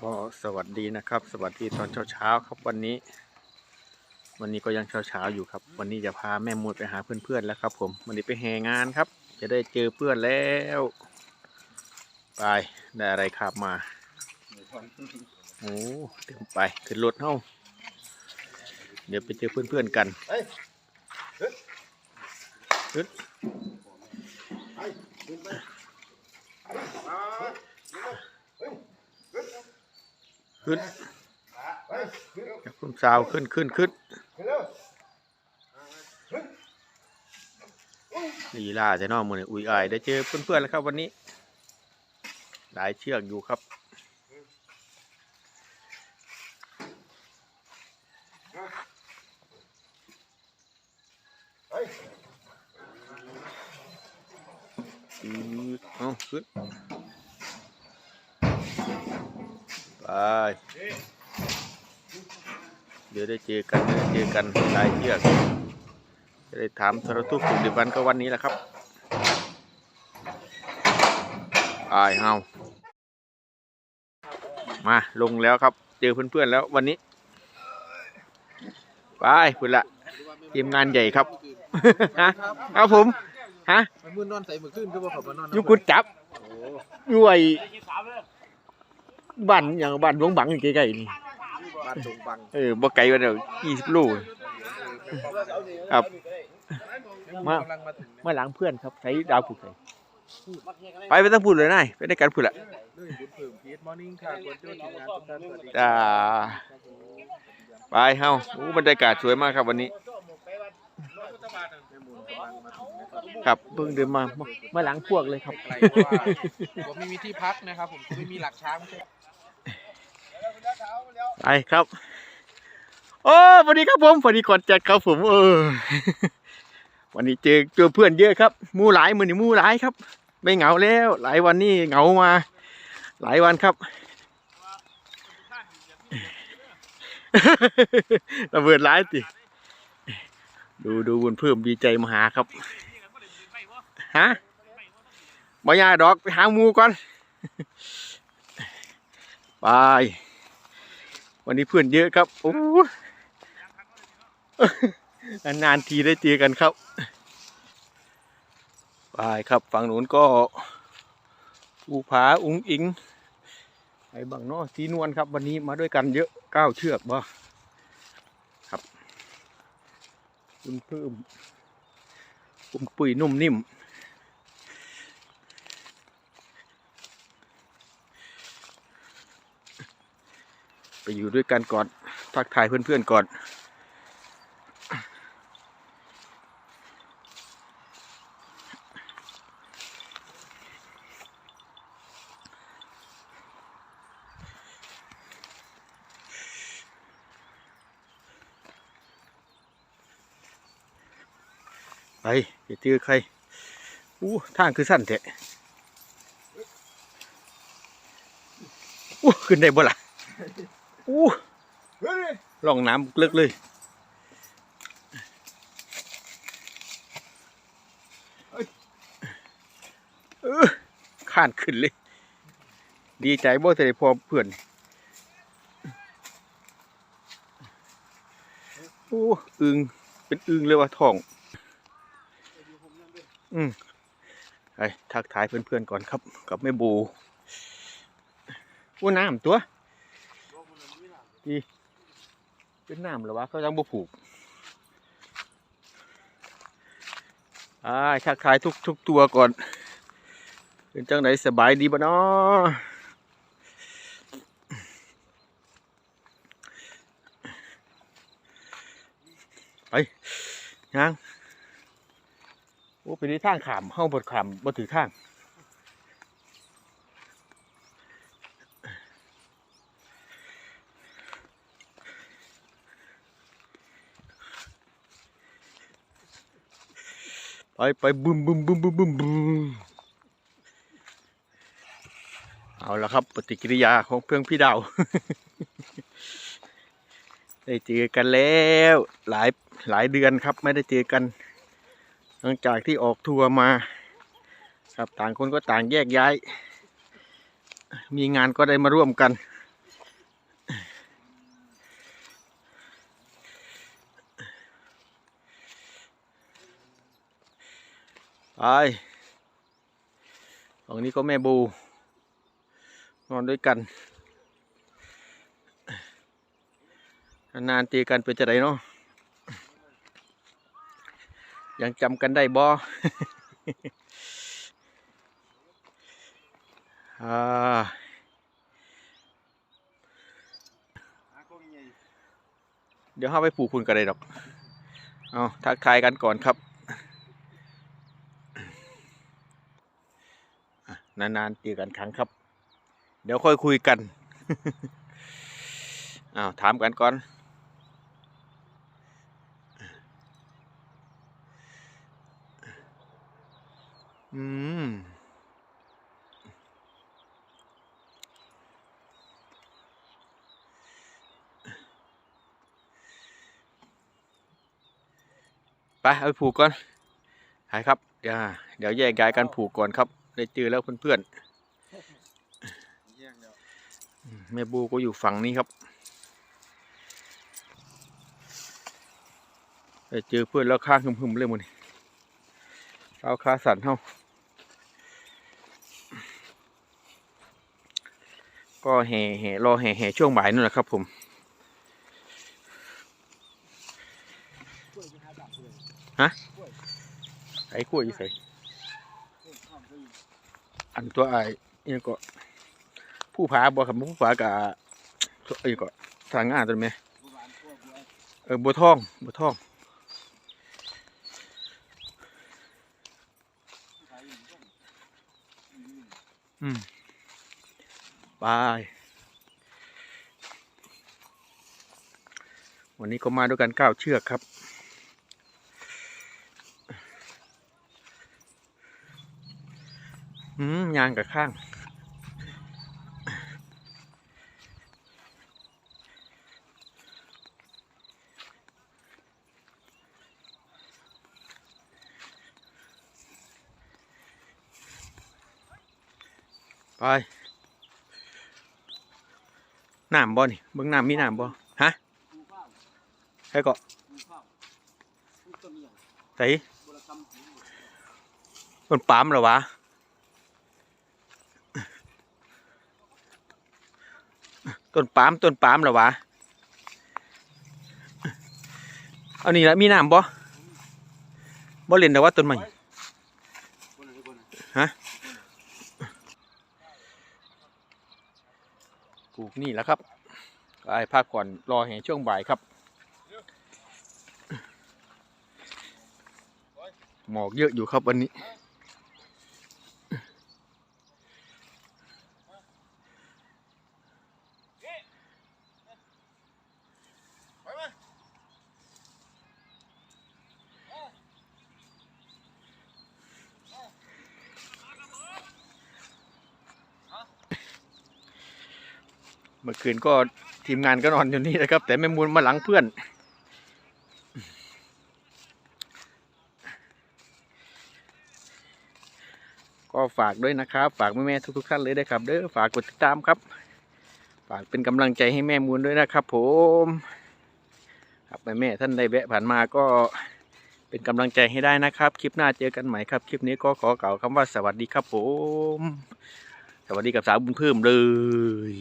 ก็สวัสดีนะครับ สวัสดีตอนเช้าๆครับวันนี้ วันนี้ก็ยังเช้าๆอยู่ครับ วันนี้จะพาแม่มูดไปหาเพื่อนๆแล้วครับ ผมวันนี้ไปแห่งานครับ จะได้เจอเพื่อนแล้ว ไปได้อะไรขับมาโอ้เต็มไปขึ้นรถเฮ้าเดี๋ยวไปเจอเพื่อนๆกันขึ้น ขึ้นคุณสาวขึ้นขึ้นขึ้นลีลาจะนอกมือนอุ้ยอายได้เจอเพื่อนๆแล้วครับวันนี้ หลายเชือกอยู่ครับอือเอาขึ้นไป เดี๋ยวได้เจอกันเดี๋ยวได้เจอกันหลายเชือกจะได้ถามสารทุกข์สุขดิบวันก็วันนี้แหละครับอายเฮามาลงแล้วครับ เจอเพื่อนๆแล้ววันนี้ ไปพุ่นละทีมงานใหญ่ครับฮะเอาผม ฮะมันมือนอนใส่มือขึ้นคือว่าเขามานอนอยุกุดจับโอ้อยู่ไอ้ บ้านอย่างบ้านหลวงบังอยู่ใกล้ๆนี่บ้านดงบังเออบ่ไกลกว่าเดียวยี่สิบโลครับมากำลังมาถึงมาหลังเพื่อนครับใช้ดาวผูกใส่ไปไปต้องพูดเลยนายไปได้การพูดละด้วยบุญเพิ่มพีทมอร์นิ่งค่ะคนเจ้าทีมงานทุกท่านสวัสดีจ้าไปเฮาโอ้บรรยากาศสวยมากครับวันนี้ ครับครับเพิ่งเดินมามามาหลังพวกเลยครับไกลเพราะว่าผมไม่มีที่พักนะครับ ผมไม่มีหลักช้างไม่ใช่ไปครับโอ้สวัสดีครับผมสวัสดีก่อนจัดครับผมเออวันนี้เจอเจอเพื่อนเยอะครับหมู่หลายมือนี่หมู่หลายครับ ไม่เหงาแล้ว หลายวันนี่เหงามา หลายวันครับระเบิดร้ายติ ดูดูบุญเพิ่มดีใจมหาครับฮะบอยาดอกไปหามูก่อนไปวันนี้เพื่อนเยอะครับโอ้นานทีได้เจอกันครับไปครับฝั่งนู้นก็ภูผาอุ้งอิงไอ้บางนอสีนวลครับ วันนี้มาด้วยกันเยอะเก้าเชือกบ่ คุณเพิ่มปุ่มปุ๋ยนุ่มนิ่ม ไปอยู่ด้วยกันก่อน ทักทายเพื่อนๆก่อน ไปเจอใครอู้ทางคือสั้นแท้อู้ขึ้นได้บ่ล่ะอู้ล่องน้ำลึกเลยเออข้านขึ้นเลย ดีใจบ่แต่พอเพื่อนโอ้อึงเป็นอึงเลยว่ะท้อง อืมไปทักทายเพื่อนๆก่อนครับ กับแม่บูว่าน้ำตัวดีเป็นน้ำหรือวะเขายังบ่ผูกอ่าทักทายทุกทุกตัวก่อน เป็นจังไหนสบายดีบ่เนาะไปยัง โอ้ไปที่ทางขามเข้าบดขามบ่ถือทางไปไปบึมบึมบึมบึมบึมบึมเอาละครับปฏิกิริยาของเพื่อนพี่ดาว ได้เจอกันแล้ว หลายหลายเดือนครับ ไม่ได้เจอกัน หลังจากที่ออกทัวร์มาครับต่างคนก็ต่างแยกย้าย มีงานก็ได้มาร่วมกัน ไปตรงนี้ก็แม่บู นอนด้วยกัน นานตีกันเป็นจะไรเนาะ ยังจำกันได้บ่อ่าเดี๋ยวเข้าไปปลูกคุณกันเลยดอก เอาทักทายกันก่อนครับ นานๆเจอกันครั้งครับ เดี๋ยวค่อยคุยกัน อ้าวถามกันก่อน อืม ไปเอาไปผูกก่อน หายครับเดี๋ยวเดี๋ยวแยกย้ายกันผูกก่อนครับ ได้เจอแล้วเพื่อนๆอืมแม่บูก็อยู่ฝั่งนี้ครับ ได้เจอเพื่อนแล้วข้างหึมๆเลยมันเอาคาสันเท่า ก็แห่แห่รอแห่แห่ช่วงบ่ายนั่นแหละครับ ผมฮะไอ้ขั้วอยู่ใส่อันตัวไอ้เนี่ยก็ผู้ผาบ่ครับผู้ผากะไอ้ก็ทางงานตัวไหมเออบัวทองบัวทองอืม ไป วันนี้ก็มาด้วยกันเก้าเชือกครับ อืมยางกับข้าง ไป น้ำบ่นี่เบิ่งน้ำมีน้ำบ่ฮะใครเก็ใส่ต้นปามเหรอวะต้นปามต้นปามเหรอวะเอานี่ละมีน้ำบ่บ่เล่นแต่ว่าต้นใหม่ฮะ ลูกนี่แหล้วครับก็ไอ้พักก่อนรอแห่ช่วงบ่ายครับ หมอกเยอะอยู่ครับวันนี้ เมื่อคืนก็ทีมงานก็นอนอยู่นี่นะครับ แต่แม่มูลมาหลังเพื่อน ก็ฝากด้วยนะครับ ฝากแม่ๆทุกๆท่านเลยนะครับ เด้อฝากกดติดตามครับ ฝากเป็นกำลังใจให้แม่มูลด้วยนะครับ ผมครับแม่ๆท่านใดแวะผ่านมาก็เป็นกำลังใจให้ได้นะครับ คลิปหน้าเจอกันใหม่ครับ คลิปนี้ก็ขอกล่าวคำว่าสวัสดีครับผม สวัสดีกับสาวบุญเพิ่มเลย